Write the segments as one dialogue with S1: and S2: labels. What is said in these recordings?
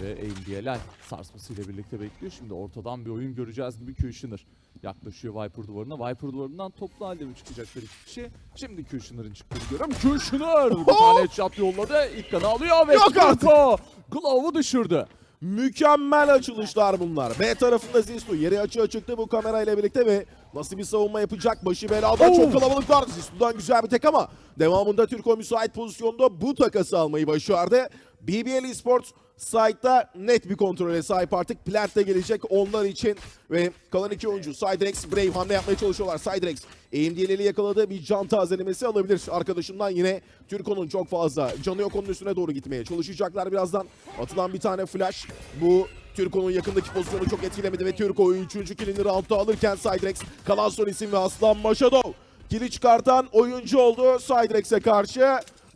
S1: Ve AMD'ler sarsmasıyla birlikte bekliyor. Şimdi ortadan bir oyun göreceğiz gibi Kushner yaklaşıyor Viper duvarına. Viper duvarından toplu halde mi çıkacaklar iki kişi? Şimdi Kushner'ın çıktığını görüyorum. Kushner bir tane headshot yolladı. İlk kanı alıyor ve
S2: Yok artık.
S1: Glove'u düşürdü.
S2: Mükemmel açılışlar bunlar. B tarafında Zistu yeri açığa çıktı bu kamerayla birlikte ve nasıl bir savunma yapacak? Başı belada
S1: Oo.
S2: çok kalabalık var. Zistu'dan güzel bir tek ama devamında Türko müsait pozisyonda bu takası almayı başardı. BBL Esports site'da net bir kontrole sahip artık. Plant de gelecek onlar için ve kalan iki oyuncu Cydrex, Brave hamle yapmaya çalışıyorlar. Cydrex AMD'leri yakaladı bir can tazelemesi alabilir arkadaşından yine Türko'nun çok fazla canı yok onun üstüne doğru gitmeye çalışacaklar birazdan. Atılan bir tane flash bu Türko'nun yakındaki pozisyonu çok etkilemedi ve Türko 3. kilini roundda alırken Cydrex kalan son isim ve Aslan Maşadov kili çıkartan oyuncu oldu Cydrex'e karşı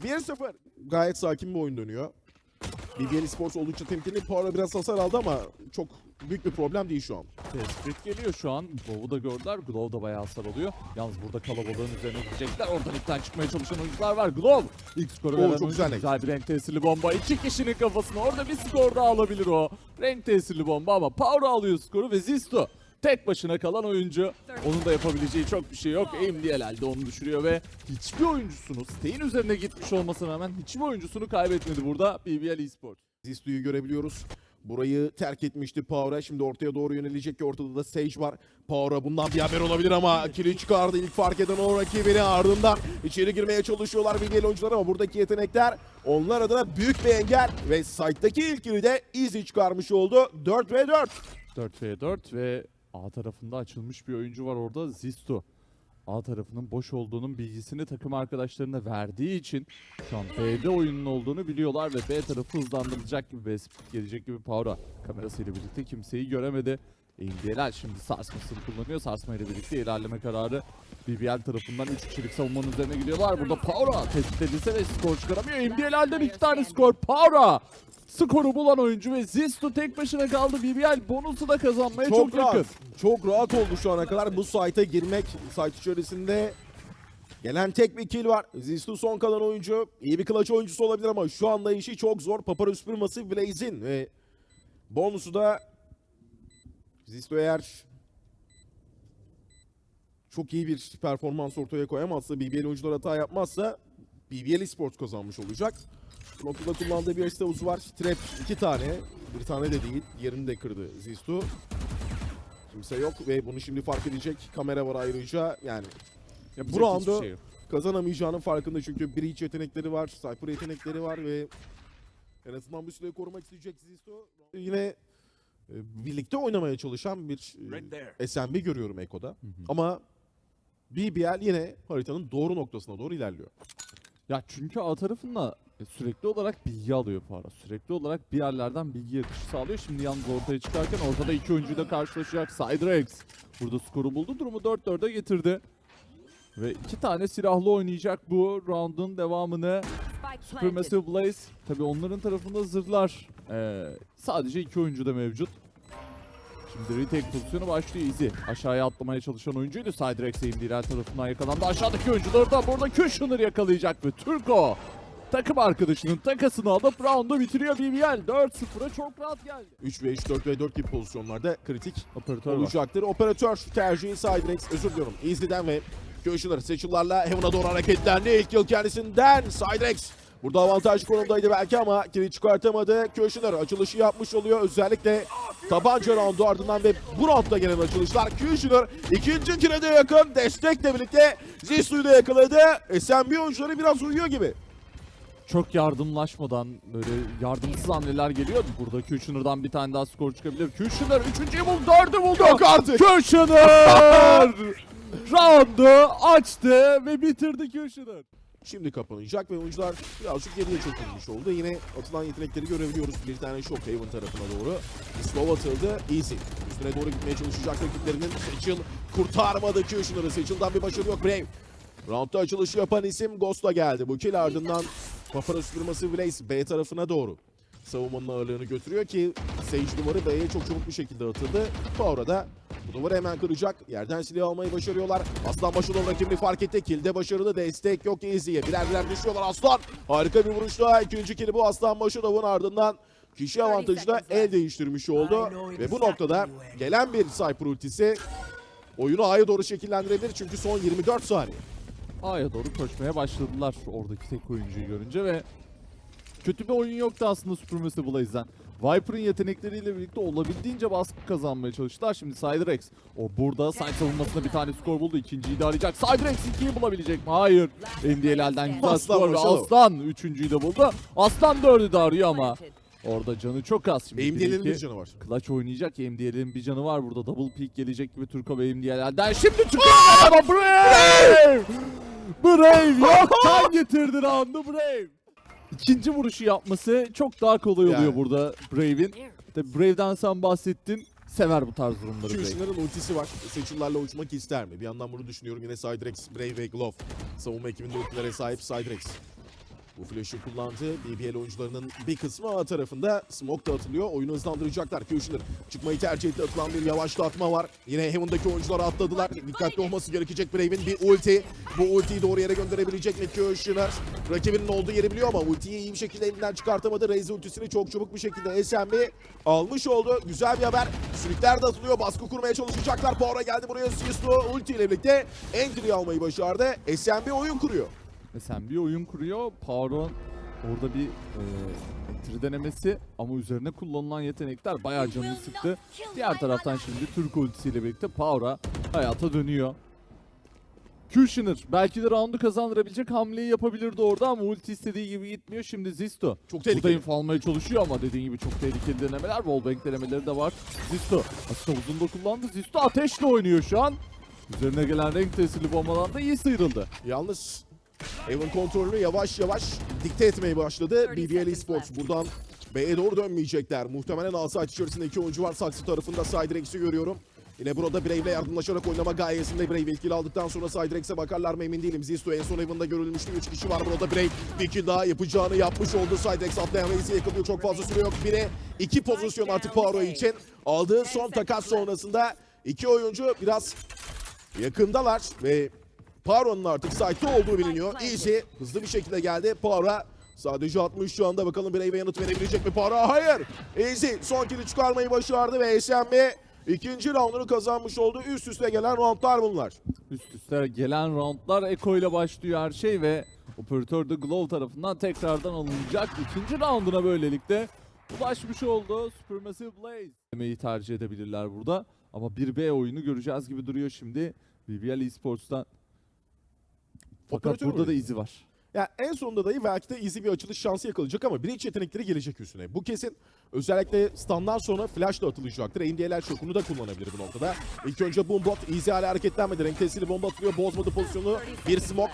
S2: 1-0. Gayet sakin bir oyun dönüyor. BBL Sports oldukça temkinli. Power biraz hasar aldı ama çok büyük bir problem değil şu an.
S1: Tespit geliyor şu an. Glow'u da gördüler. Glove da bayağı hasar alıyor. Yalnız burada kalabalığın üzerine gidecekler. Oradan ilkten çıkmaya çalışan oyuncular var. Glove ilk skoru veren
S2: çok
S1: oyuncu.
S2: güzel.
S1: Güzel bir renk tesirli bomba. İki kişinin kafasına. Orada bir skor daha alabilir o. Renk tesirli bomba ama Power alıyor skoru ve Zisto tek başına kalan oyuncu. Onun da yapabileceği çok bir şey yok. AMDL elde onu düşürüyor ve hiçbir oyuncusunu Stay'in üzerine gitmiş olmasına rağmen hiçbir oyuncusunu kaybetmedi burada BBL Esports.
S2: Zistu'yu görebiliyoruz. Burayı terk etmişti Power'a. Şimdi ortaya doğru yönelecek ki ortada da Sage var. Power'a bundan bir haber olabilir ama kili çıkardı. İlk fark eden o rakibini ardından içeri girmeye çalışıyorlar BBL oyuncular ama buradaki yetenekler onlar adına büyük bir engel ve site'daki ilk kili de Easy çıkarmış oldu. 4 ve 4.
S1: 4 v 4 ve A tarafında açılmış bir oyuncu var orada Zisto. A tarafının boş olduğunun bilgisini takım arkadaşlarına verdiği için şu an B'de oyunun olduğunu biliyorlar ve B tarafı hızlandırılacak gibi split gelecek gibi Power'a kamerasıyla birlikte kimseyi göremedi. AMD'ler şimdi sarsmasını kullanıyor. Sarsmayla birlikte ilerleme kararı BBL tarafından 3 kişilik savunmanın üzerine gidiyorlar. Burada Power'a tespit edilse ve skor çıkaramıyor. AMD'lerden 2 tane skor. Power'a skoru bulan oyuncu ve Zisto tek başına kaldı. BBL bonusu da kazanmaya çok,
S2: Çok rahat.
S1: yakın.
S2: Çok rahat oldu şu ana kadar. Bu site'a girmek site içerisinde gelen tek bir kill var. Zistu son kalan oyuncu. İyi bir clutch oyuncusu olabilir ama şu anda işi çok zor. Papara süpürması Blaze'in ve bonusu da Zistu eğer çok iyi bir performans ortaya koyamazsa, BBL oyuncular hata yapmazsa BBL Esports kazanmış olacak. Bu noktada kullandığı bir asist havuzu var. Trap iki tane. Bir tane de değil. Diğerini de kırdı Zistu. Kimse yok ve bunu şimdi fark edecek. Kamera var ayrıca. Yani
S1: Yapacak
S2: Bu roundu-
S1: şey yok.
S2: kazanamayacağının farkında çünkü Breach yetenekleri var, Cypher yetenekleri var ve en azından bir süre korumak isteyecek Zisto. Yine birlikte oynamaya çalışan bir e, SMB görüyorum Eko'da.
S1: Hı hı.
S2: Ama BBL yine haritanın doğru noktasına doğru ilerliyor.
S1: Ya çünkü A tarafında e, sürekli olarak bilgi alıyor para. Sürekli olarak bir yerlerden bilgi akışı sağlıyor. Şimdi yalnız ortaya çıkarken ortada iki oyuncuyla karşılaşacak. Cydrex burada skoru buldu. Durumu 4-4'e getirdi. Ve iki tane silahlı oynayacak bu round'un devamını. Supermassive Blaze. Tabi onların tarafında zırhlar. Ee, sadece iki oyuncu da mevcut. Şimdi retake pozisyonu başlıyor Easy. Aşağıya atlamaya çalışan oyuncuydu. Cydrex diğer tarafından yakalandı. Aşağıdaki oyuncuları da burada Kushner yakalayacak ve Turko takım arkadaşının takasını alıp round'u bitiriyor BBL. 4-0'a çok rahat geldi.
S2: 3 ve 3, 4 ve 4 gibi pozisyonlarda kritik
S1: Operatör var.
S2: olacaktır. Operatör tercihi Cydrex, özür diliyorum. Easy'den ve Köşeler seçillerle Heaven'a doğru hareketlendi. İlk yıl kendisinden Cydrex. Burada avantajlı konumdaydı belki ama kili çıkartamadı. Köşeler açılışı yapmış oluyor. Özellikle tabanca roundu ardından ve bu roundda gelen açılışlar. Köşeler ikinci kile de yakın. Destekle birlikte Zisu'yu da yakaladı. SMB oyuncuları biraz uyuyor gibi.
S1: Çok yardımlaşmadan böyle yardımsız hamleler geliyor. Burada Kushner'dan bir tane daha skor çıkabilir. Kushner üçüncüyü buldu, dördü buldu.
S2: Yok artık.
S1: Kushner! Round'u açtı ve bitirdi Kushner.
S2: Şimdi kapanacak ve oyuncular birazcık geriye çekilmiş oldu. Yine atılan yetenekleri görebiliyoruz. Bir tane Shock Haven tarafına doğru. Slow atıldı. Easy. Üstüne doğru gitmeye çalışacak rakiplerinin Seçil kurtarmadı Kushner'ı. Seçil'den bir başarı yok. Brave. Roundda açılışı yapan isim Ghost'la geldi. Bu kill ardından Papara süpürması Blaze B tarafına doğru. Savunmanın ağırlığını götürüyor ki Sage duvarı B'ye çok çabuk bir şekilde atıldı. Power'a da bu duvarı hemen kıracak. Yerden silah almayı başarıyorlar. Aslan Başı'nın rakibini fark etti. Kilde başarılı. Destek yok Easy'ye. Birer birer düşüyorlar Aslan. Harika bir vuruşla. ikinci kili bu Aslan Başı'nın ardından kişi avantajı da el değiştirmiş oldu. Ve bu noktada gelen bir Cypher ultisi oyunu A'ya doğru şekillendirebilir çünkü son 24 saniye.
S1: A'ya doğru koşmaya başladılar oradaki tek oyuncuyu görünce ve kötü bir oyun yoktu aslında Supermassive Blaze'den. Viper'ın yetenekleriyle birlikte olabildiğince baskı kazanmaya çalıştılar. Şimdi Cyrex o burada side savunmasında bir tane skor buldu. İkinciyi de arayacak. Cyrex ikiyi bulabilecek mi? Hayır. MDL'den güzel
S2: Aslan
S1: skor ve. Aslan üçüncüyü de buldu. Aslan dördü de arıyor ama orada canı çok az. Şimdi bir
S2: canı var.
S1: Clutch oynayacak. MDL'in bir canı var burada. Double peak gelecek gibi Turko ve MDL'den. Şimdi çıkıyor ama Brave! Brave yoktan getirdi roundu Brave. İkinci vuruşu yapması çok daha kolay oluyor
S2: Yani.
S1: burada Brave'in. De Brave'den sen bahsettin. Sever bu tarz durumları Brave.
S2: Fusion'ların ultisi var. Seçillerle uçmak ister mi? Bir yandan bunu düşünüyorum. Yine Cydrex, Brave ve Glove. Savunma ekibinde ultilere sahip Cydrex. Bu flash'ı kullandı. BBL oyuncularının bir kısmı A tarafında smoke da atılıyor. Oyunu hızlandıracaklar. Fusioner çıkmayı tercih etti. Atılan bir yavaşlatma var. Yine Heaven'daki oyuncular atladılar. Dikkatli olması gerekecek Brave'in bir ulti. Bu ultiyi doğru yere gönderebilecek mi Fusioner? Rakibinin olduğu yeri biliyor ama ultiyi iyi bir şekilde elinden çıkartamadı. Raze ultisini çok çabuk bir şekilde SMB almış oldu. Güzel bir haber. Sürükler de atılıyor. Baskı kurmaya çalışacaklar. Power'a geldi buraya. Sisto ulti ile birlikte entry almayı başardı. SMB oyun kuruyor.
S1: Sen bir oyun kuruyor. Pauron orada bir e, denemesi ama üzerine kullanılan yetenekler bayağı canını sıktı. Diğer taraftan şimdi Türk ultisiyle birlikte Power'a hayata dönüyor. Kushner belki de roundu kazandırabilecek hamleyi yapabilirdi orada ama ulti istediği gibi gitmiyor. Şimdi Zisto
S2: Çok
S1: Burada
S2: tehlikeli.
S1: info almaya çalışıyor ama dediğin gibi çok tehlikeli denemeler. Wallbang denemeleri de var. Zisto aslında uzun da kullandı. Zisto ateşle oynuyor şu an. Üzerine gelen renk tesirli bombadan da iyi sıyrıldı.
S2: Yalnız Evan kontrolünü yavaş yavaş dikte etmeye başladı. BBL Esports buradan B'ye doğru dönmeyecekler. Muhtemelen Asayt içerisinde iki oyuncu var. Saksı tarafında Cydrex'i görüyorum. Yine burada Brave ile yardımlaşarak oynama gayesinde Brave etkili aldıktan sonra Cydrex'e bakarlar mı emin değilim. Zisto en son Evan'da görülmüştü. 3 kişi var burada Brave. Bir kill daha yapacağını yapmış oldu. Cydrex atlayan Reis'i yakalıyor. Çok fazla süre yok. Bire iki pozisyon artık Poirot için. Aldığı son takas sonrasında iki oyuncu biraz yakındalar ve Paro'nun artık site'de olduğu biliniyor. Easy hızlı bir şekilde geldi. Para sadece 60 şu anda. Bakalım Brave'e yanıt verebilecek mi Para? Hayır. Easy son kill'i çıkarmayı başardı ve SMB ikinci roundunu kazanmış oldu. Üst üste gelen roundlar bunlar.
S1: Üst üste gelen roundlar Eko ile başlıyor her şey ve operatör de Glove tarafından tekrardan alınacak. İkinci rounduna böylelikle ulaşmış oldu. Supermassive Blaze. Demeyi tercih edebilirler burada. Ama 1B oyunu göreceğiz gibi duruyor şimdi. BBL Esports'tan. Fakat
S2: Operatör
S1: burada da izi var.
S2: Ya en sonunda dahi belki de easy bir açılış şansı yakalayacak ama breach yetenekleri gelecek üstüne. Bu kesin özellikle standdan sonra flash da atılacaktır. NDL'ler şokunu da kullanabilir bu noktada. İlk önce Boombot easy hala hareketlenmedi. Renk tesiri bomba atılıyor. Bozmadı pozisyonu. Bir smoke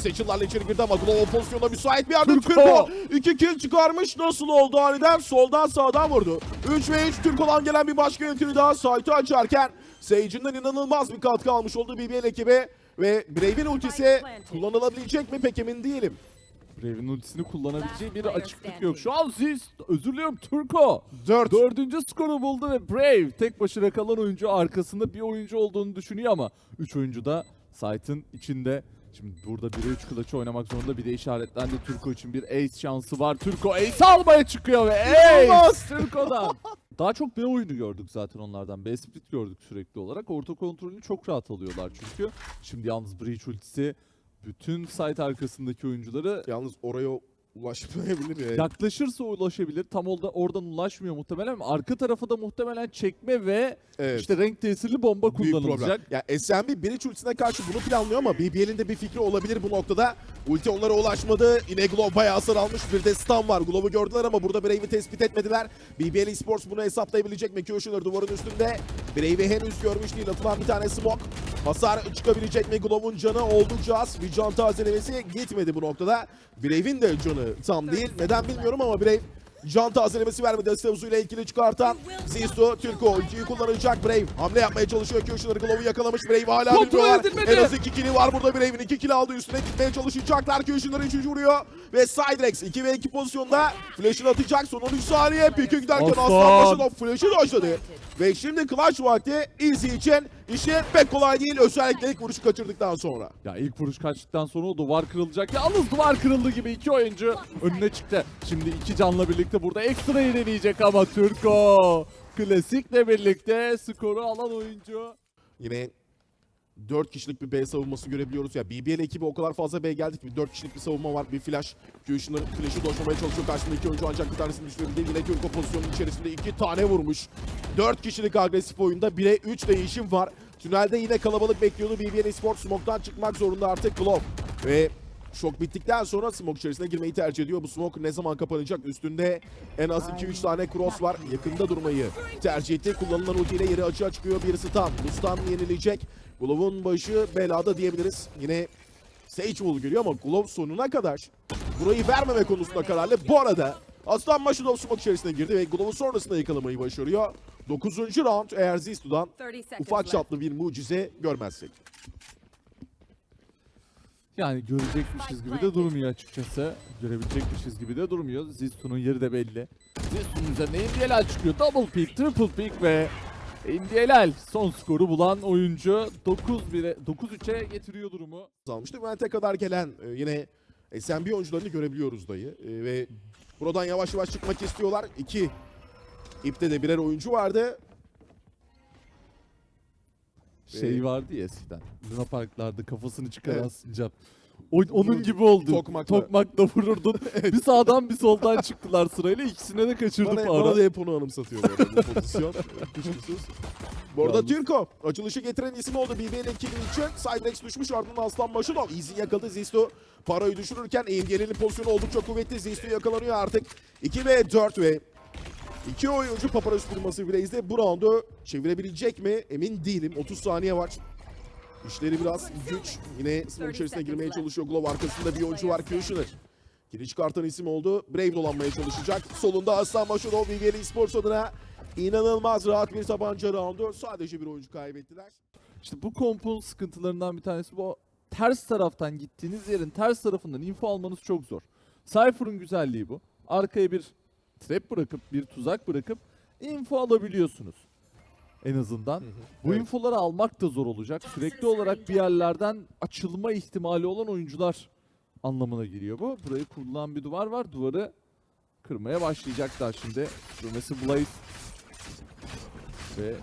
S2: seçillerle içeri girdi ama Glow pozisyona müsait bir yerde
S1: Türko!
S2: İki kill çıkarmış. Nasıl oldu aniden? Soldan sağdan vurdu. 3 ve 3 Türko'dan gelen bir başka entry daha site'ı açarken Sage'inden inanılmaz bir katkı almış oldu BBL ekibi. Ve Brave'in ultisi kullanılabilecek mi pek emin değilim.
S1: Brave'in ultisini kullanabileceği bir açıklık yok. Şu an Ziz, özür diliyorum Turko.
S2: 4.
S1: Dördüncü skoru buldu ve Brave tek başına kalan oyuncu arkasında bir oyuncu olduğunu düşünüyor ama 3 oyuncu da site'ın içinde. Şimdi burada 1'e 3 clutch oynamak zorunda bir de işaretlendi Turko için bir ace şansı var. Turko ace almaya çıkıyor ve ace. Turko'dan. Daha çok B oyunu gördük zaten onlardan. B split gördük sürekli olarak. Orta kontrolünü çok rahat alıyorlar çünkü. Şimdi yalnız Breach ultisi bütün site arkasındaki oyuncuları
S2: Yalnız oraya ulaşmayabilir ya.
S1: Yaklaşırsa ulaşabilir. Tam orada oradan ulaşmıyor muhtemelen ama arka tarafa da muhtemelen çekme ve
S2: Evet.
S1: işte renk tesirli bomba
S2: Büyük problem.
S1: kullanılacak.
S2: Ya SMB Breach ultisine karşı bunu planlıyor ama BBL'in de bir fikri olabilir bu noktada. Ulti onlara ulaşmadı. Yine Glove bayağı hasar almış. Bir de stun var. Glove'u gördüler ama burada Brave'i tespit etmediler. BBL Esports bunu hesaplayabilecek mi? Kushner duvarın üstünde. Brave'i henüz görmüş değil. Atılan bir tane smoke. Hasar çıkabilecek mi? Glove'un canı oldukça az. Bir can tazelemesi gitmedi bu noktada. Brave'in de canı tam değil. Neden bilmiyorum ama Brave Can tazelemesi vermedi. Stavuzu ile ikili çıkartan Zisto Türko ultiyi kullanacak Brave. Hamle yapmaya çalışıyor. Köşeleri Glove'u yakalamış. Brave hala bilmiyorlar. En az iki kili var burada Brave'in. iki kili aldı. Üstüne gitmeye çalışacaklar. Köşeleri üçüncü vuruyor. Ve Sidrex 2 ve 2 pozisyonda flash'ını atacak. Son 13 saniye. Pike giderken
S1: Aslan.
S2: Aslan başına flash'ı dojladı. Ve şimdi clutch vakti Easy için işi pek kolay değil. Özellikle ilk vuruşu kaçırdıktan sonra.
S1: Ya ilk vuruş kaçtıktan sonra o duvar kırılacak. Yalnız duvar kırıldı gibi iki oyuncu önüne çıktı. Şimdi iki canla birlikte burada ekstra deneyecek ama Türko. Klasikle birlikte skoru alan oyuncu.
S2: Yine 4 kişilik bir B savunması görebiliyoruz. Ya BBL ekibi o kadar fazla B geldik ki 4 kişilik bir savunma var. Bir flash. Fusion'ın flash'ı doşlamaya çalışıyor. Karşısında iki oyuncu ancak bir tanesini düşürebildi. Yine Türko pozisyonun içerisinde iki tane vurmuş. 4 kişilik agresif oyunda 1'e 3 değişim var. Tünelde yine kalabalık bekliyordu. BBL Esports smoke'tan çıkmak zorunda artık Glove. Ve şok bittikten sonra smoke içerisine girmeyi tercih ediyor. Bu smoke ne zaman kapanacak? Üstünde en az 2-3 tane cross var. Yakında durmayı tercih etti. Kullanılan ultiyle yeri açığa çıkıyor. Bir stun. Bu stun yenilecek. Glove'un başı belada diyebiliriz. Yine Sage Wall geliyor ama Glove sonuna kadar burayı vermeme konusunda kararlı. Bu arada Aslan Maşudov smoke içerisine girdi ve Glove'u sonrasında yakalamayı başarıyor. 9. round eğer Zistu'dan
S3: 30 seconds
S2: ufak çaplı bir mucize görmezsek.
S1: Yani görecekmişiz gibi de durmuyor açıkçası. Görebilecekmişiz gibi de durmuyor. Zistu'nun yeri de belli. Zistu'nun üzerine MDLL çıkıyor. Double pick, triple pick ve MDLL son skoru bulan oyuncu 9-1'e 9-3'e getiriyor durumu.
S2: almıştı. Vent'e kadar gelen e, yine SMB oyuncularını görebiliyoruz dayı. E, ve buradan yavaş yavaş çıkmak istiyorlar. İki ipte de birer oyuncu vardı.
S1: Şey
S2: Ee,
S1: vardı ya eskiden. Luna Parklarda kafasını çıkaran
S2: Evet.
S1: sincap. O, onun gibi oldu.
S2: Tokmakla.
S1: Tokmakla vururdun. bir sağdan bir soldan çıktılar sırayla. İkisine de kaçırdı
S2: Bana,
S1: para.
S2: bana da hep onu anımsatıyor bu arada bu pozisyon. Kuşkusuz. Bu arada
S1: Yalnız-
S2: Türko açılışı getiren isim oldu BBL ekibinin için. Cyrex düşmüş ardından Aslan Maşinov. Easy yakaladı Zisto. Parayı düşürürken AMD'nin pozisyonu oldukça kuvvetli. Zisto yakalanıyor artık. 2 ve 4 ve iki oyuncu Paparazzi firması Blaze'de bu roundu çevirebilecek mi emin değilim. 30 saniye var. İşleri biraz güç. Yine smoke içerisine girmeye çalışıyor. Glove arkasında bir oyuncu var. Kushner. Kili çıkartan isim oldu. Brave dolanmaya çalışacak. Solunda Aslan Maşurov BBL Esports adına inanılmaz rahat bir tabanca roundu. Sadece bir oyuncu kaybettiler.
S1: İşte bu kompun sıkıntılarından bir tanesi bu. Ters taraftan gittiğiniz yerin ters tarafından info almanız çok zor. Cypher'ın güzelliği bu. Arkaya bir trap bırakıp, bir tuzak bırakıp info alabiliyorsunuz. En azından. Bu
S2: Evet.
S1: infoları almak da zor olacak. Sürekli olarak bir yerlerden açılma ihtimali olan oyuncular anlamına geliyor bu. Burayı kurulan bir duvar var. Duvarı kırmaya başlayacaklar şimdi. Sürmesi Blaze ve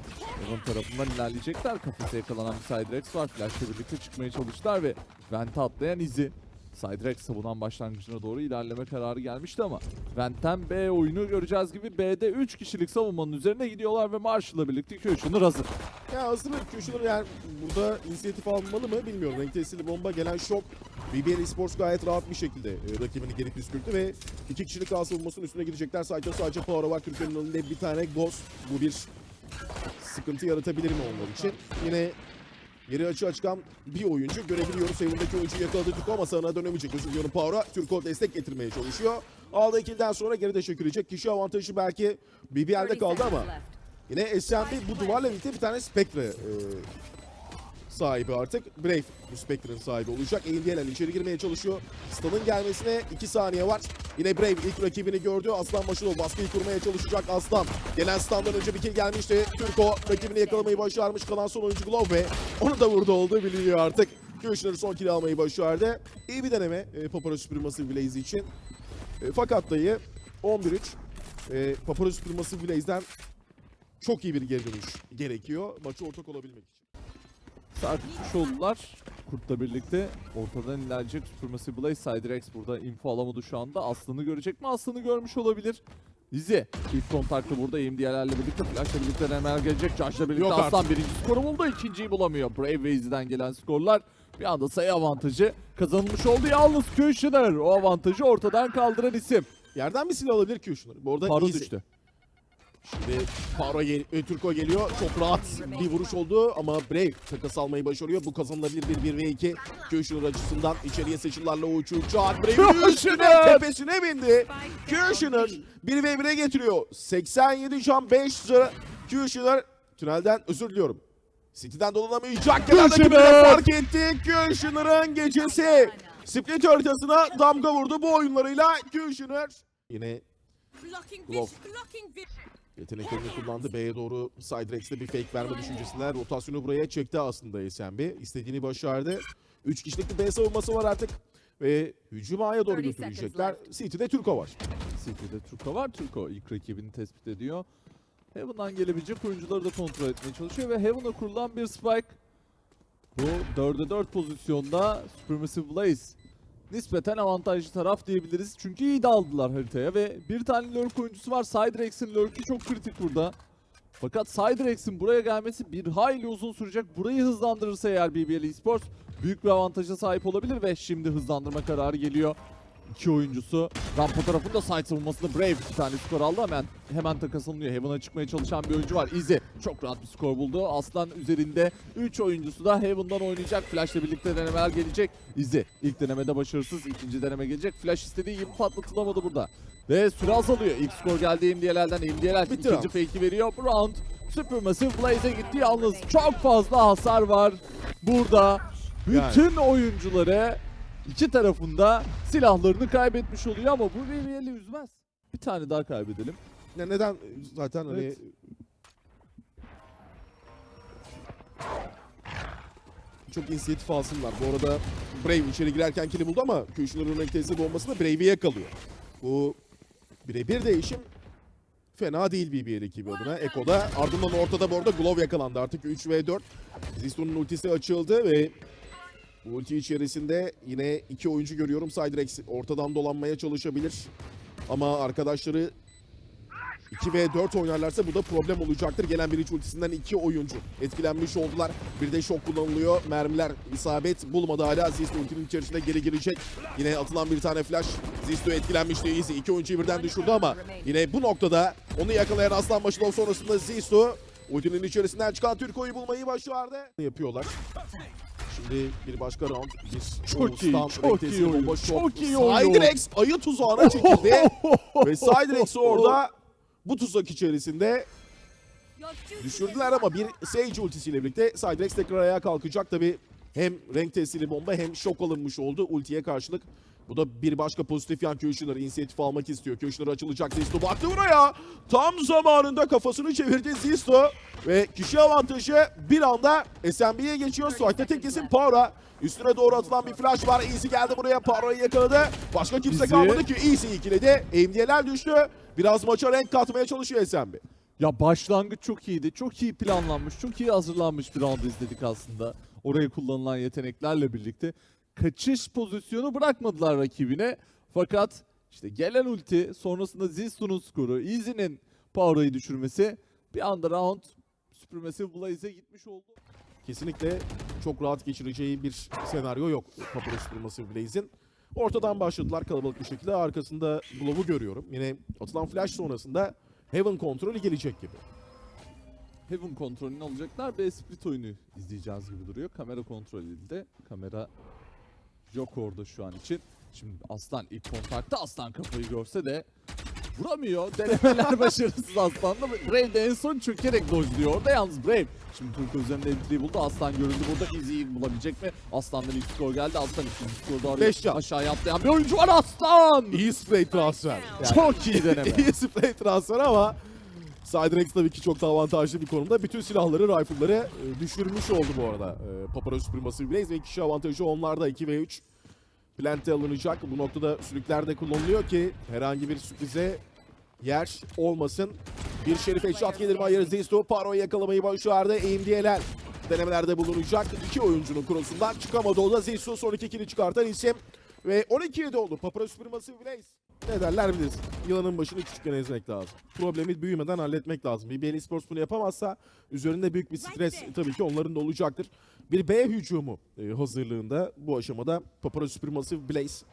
S1: Evan tarafından ilerleyecekler. Kafese yakalanan bir Sidrex var. Flash'la birlikte çıkmaya çalıştılar ve Vent'e atlayan izi. Sidrex savunan başlangıcına doğru ilerleme kararı gelmişti ama Vent'ten B oyunu göreceğiz gibi B'de 3 kişilik savunmanın üzerine gidiyorlar ve Marshall'la birlikte Kushner hazır.
S2: Ya aslında Kushner yani burada inisiyatif almalı mı bilmiyorum. Renk tesiri bomba gelen şok. BBL Esports gayet rahat bir şekilde e, rakibini geri püskürttü ve iki kişilik ağ savunmasının üstüne girecekler. Sadece sadece Power var. Türkiye'nin önünde bir tane Ghost. Bu bir sıkıntı yaratabilir mi onlar için? Yine Yeri açığa çıkan bir oyuncu görebiliyoruz. Evindeki oyuncu yakaladı Türko ama sağına dönemeyecek. Özür diliyorum Power'a. Türko destek getirmeye çalışıyor. Aldığı ikilden sonra geride çekilecek. Kişi avantajı belki BBL'de
S3: 30
S2: kaldı ama. Yine SMB bu duvarla birlikte bir tane Spectre e, sahibi artık. Brave bu Spectre'ın sahibi olacak. AMD'ler içeri girmeye çalışıyor. Stun'ın gelmesine 2 saniye var. Yine Brave ilk rakibini gördü. Aslan Başınov baskıyı kurmaya çalışacak Aslan. Gelen stun'dan önce bir kill gelmişti. Türko rakibini yakalamayı başarmış. Kalan son oyuncu Glove ve onu da vurdu olduğu biliniyor artık. Kushner son kill almayı başardı. İyi bir deneme e, Paparazzi süpürması Blaze için. E, fakat dayı 11-3 e, Paparazzi süpürması Blaze'den çok iyi bir geri dönüş gerekiyor maçı ortak olabilmek için.
S1: Saat tutmuş oldular. Kurt'la birlikte ortadan ilerleyecek Supremacy Blaze. Sidrex burada info alamadı şu anda. Aslı'nı görecek mi? Aslı'nı görmüş olabilir. İzi. İlk kontakta burada AMD'lerle birlikte Flash'la birlikte Remel gelecek. Josh'la birlikte
S2: Yok
S1: Aslan birinci skoru buldu. ikinciyi bulamıyor. Brave ve Izi'den gelen skorlar bir anda sayı avantajı kazanılmış oldu. Yalnız Kushner o avantajı ortadan kaldıran isim.
S2: Yerden bir silah alabilir ki şunları. Bu arada
S1: Paro düştü.
S2: Şimdi Paro gel e, Türko geliyor. Çok rahat bir vuruş oldu ama Brave takas almayı başarıyor. Bu kazanılabilir bir 1 ve 2. Kushner açısından içeriye seçimlerle uçacak. Brave'in üstüne tepesine bindi. Kushner 1 ve 1'e getiriyor. 87 can 5 zırh. Kushner tünelden özür diliyorum. City'den dolanamayacak. Rakibine fark etti. Kushner'ın gecesi. Split haritasına damga vurdu bu oyunlarıyla Kushner. Yine Glove. Yeteneklerini kullandı. B'ye doğru Sidrex'te bir fake verme düşüncesinden rotasyonu buraya çekti aslında SMB. İstediğini başardı. 3 kişilik bir B savunması var artık. Ve hücum A'ya doğru
S3: 30
S2: götürecekler. City'de Türko var.
S1: City'de Turko var. Turko ilk rakibini tespit ediyor. Heaven'dan gelebilecek oyuncuları da kontrol etmeye çalışıyor ve Heaven'a kurulan bir spike. Bu 4'e 4 pozisyonda Supermassive Blaze nispeten avantajlı taraf diyebiliriz. Çünkü iyi de haritaya ve bir tane lurk oyuncusu var. Cydrex'in lurk'ü çok kritik burada. Fakat Cydrex'in buraya gelmesi bir hayli uzun sürecek. Burayı hızlandırırsa eğer BBL Esports büyük bir avantaja sahip olabilir ve şimdi hızlandırma kararı geliyor. İki oyuncusu rampa tarafında side savunmasında Brave bir tane skor aldı hemen hemen takas alınıyor. Heaven'a çıkmaya çalışan bir oyuncu var. Izzy çok rahat bir skor buldu. Aslan üzerinde 3 oyuncusu da Heaven'dan oynayacak. Flash'la birlikte denemeler gelecek. Izzy ilk denemede başarısız. ikinci deneme gelecek. Flash istediği gibi patlatılamadı burada. Ve süre azalıyor. İlk skor geldi MDL'den. MDL ikinci
S2: round.
S1: fake'i veriyor. Round Supermassive Blaze'e gitti. Yalnız çok fazla hasar var burada.
S2: Yani.
S1: Bütün oyuncuları iki tarafında silahlarını kaybetmiş oluyor ama bu BBL'i üzmez. Bir tane daha kaybedelim.
S2: Ya neden zaten hani
S1: Evet.
S2: çok inisiyatif alsınlar. Bu arada Brave içeri girerken kili buldu ama Kuşner'ın renk tesiri bombasında Brave'e yakalıyor. Bu birebir değişim fena değil BBL ekibi adına. Eko'da ardından ortada bu arada Glove yakalandı. Artık 3 v 4. Ziston'un ultisi açıldı ve ulti içerisinde yine iki oyuncu görüyorum. Cydrex ortadan dolanmaya çalışabilir. Ama arkadaşları 2 ve 4 oynarlarsa bu da problem olacaktır. Gelen bir iç ultisinden iki oyuncu etkilenmiş oldular. Bir de şok kullanılıyor. Mermiler isabet bulmadı hala. Zisto ultinin içerisine geri girecek. Yine atılan bir tane flash. Zisto etkilenmişti. Easy iki oyuncuyu birden düşürdü ama yine bu noktada onu yakalayan Aslan Başılov sonrasında Zisto ultinin içerisinden çıkan Türko'yu bulmayı başardı. Yapıyorlar. Şimdi bir başka round. Bir
S1: Çok iyi, çok iyi oyun, çok iyi oyun.
S2: Cydrex ayı tuzağına çekildi. Ve Cydrex'i orada bu tuzak içerisinde düşürdüler ama bir Sage ultisiyle birlikte Cydrex tekrar ayağa kalkacak. Tabi hem renk tesiri bomba hem şok alınmış oldu ultiye karşılık. Bu da bir başka pozitif yan Köşner inisiyatif almak istiyor. Köşner açılacak Zisto baktı buraya. Tam zamanında kafasını çevirdi Zisto. Ve kişi avantajı bir anda SMB'ye geçiyor. Suat'ta tek kesin Power'a. Üstüne doğru atılan bir flash var. Easy geldi buraya. Power'ı yakaladı. Başka kimse
S1: Easy.
S2: kalmadı ki. Easy ikiledi. MD'ler düştü. Biraz maça renk katmaya çalışıyor SMB.
S1: Ya başlangıç çok iyiydi. Çok iyi planlanmış, çok iyi hazırlanmış bir round izledik aslında. Oraya kullanılan yeteneklerle birlikte. Kaçış pozisyonu bırakmadılar rakibine. Fakat işte gelen ulti, sonrasında Zistu'nun skoru, Easy'nin Power'ı düşürmesi bir anda round Supermassive Blaze'e gitmiş oldu.
S2: kesinlikle çok rahat geçireceği bir senaryo yok Papyrus Supermassive Blaze'in. Ortadan başladılar kalabalık bir şekilde. Arkasında Glove'u görüyorum. Yine atılan flash sonrasında Heaven kontrolü gelecek gibi.
S1: Heaven kontrolünü alacaklar. B split oyunu izleyeceğiz gibi duruyor. Kamera kontrol edildi. Kamera yok orada şu an için. Şimdi Aslan ilk kontakta Aslan kafayı görse de vuramıyor. Denemeler başarısız Aslan'da. Brave de en son çökerek dojluyor orada. Yalnız Brave şimdi Turko üzerinde entry buldu. Aslan görüldü burada. Easy'yi bulabilecek mi? Aslan'dan ilk skor geldi. Aslan ikinci skorda arıyor.
S2: Beş.
S1: Aşağıya atlayan bir oyuncu var Aslan!
S2: İyi spray transfer. Yani
S1: Çok iyi deneme.
S2: iyi spray transfer ama Cydrex tabii ki çok da avantajlı bir konumda. Bütün silahları, rifle'ları e, düşürmüş oldu bu arada. E, Papyrus Supermassive Blaze ve kişi avantajı onlarda 2 ve 3. Plante alınacak. Bu noktada sülükler de kullanılıyor ki herhangi bir sürprize yer olmasın. Bir şerif headshot gelir mi? Hayır. Zisto Paro'yu yakalamayı başardı. AMD'ler denemelerde bulunacak. İki oyuncunun krosundan çıkamadı. O da Zisto son iki kili çıkartan isim. Ve 12-7 oldu. Papyrus Supermassive Blaze. Ne derler biliriz. Yılanın başını küçükken ezmek lazım. Problemi büyümeden halletmek lazım. BBL Esports bunu yapamazsa üzerinde büyük bir stres tabii ki onların da olacaktır. Bir B hücumu e, hazırlığında bu aşamada Papyrus Supermassive Blaze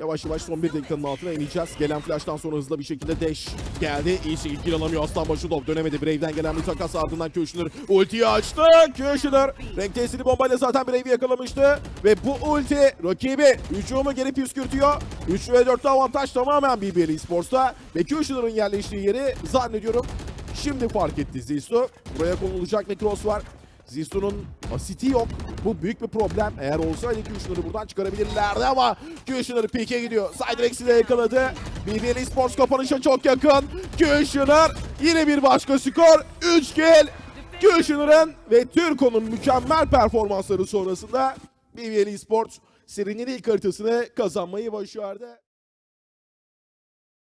S2: Yavaş yavaş son bir dakikanın altına ineceğiz. Gelen flash'tan sonra hızlı bir şekilde dash geldi. İyi şekilde kill alamıyor. Aslan Başıdov dönemedi. Brave'den gelen bir takas ardından Köşner ultiyi açtı. Köşner renk tesiri bombayla zaten Brave'i yakalamıştı. Ve bu ulti rakibi hücumu geri püskürtüyor. 3 ve 4'te avantaj tamamen BBL Esports'ta. Ve Köşner'ın yerleştiği yeri zannediyorum şimdi fark etti Zisto. Buraya konulacak bir cross var. Zisu'nun asiti yok. Bu büyük bir problem. Eğer olsaydı Kushner'ı buradan çıkarabilirlerdi ama Kushner pike gidiyor. Cydrex'i de yakaladı. BBL Esports kapanışa çok yakın. Kushner yine bir başka skor. 3 kill. Kushner'ın ve Türko'nun mükemmel performansları sonrasında BBL Esports serinin ilk haritasını kazanmayı başardı.